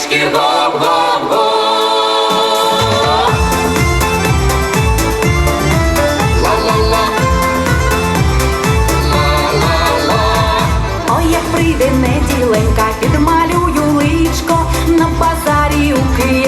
доріжки гоп-гоп-гоп Прийде підмалюю личко на базарі у Києві.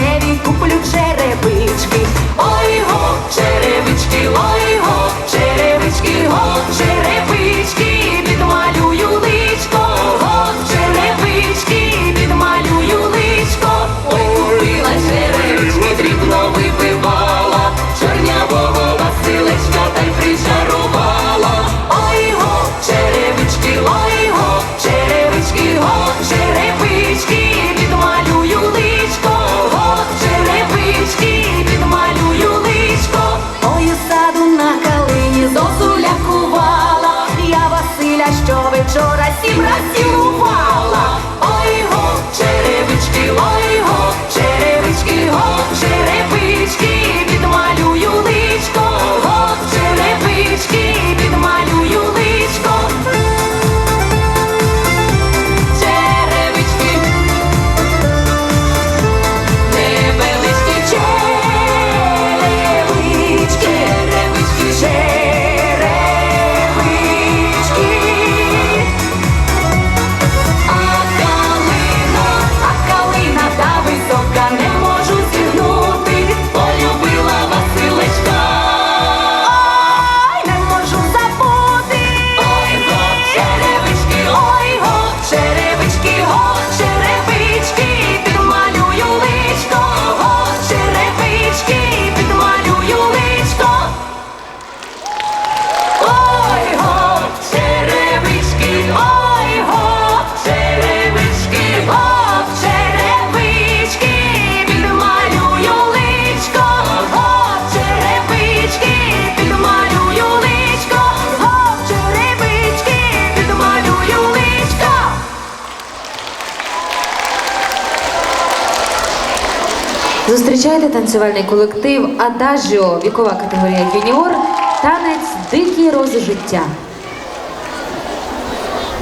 що ви вчора сім разів. Зустрічайте танцювальний колектив Адажіо, вікова категорія юніор, танець дикі рози життя.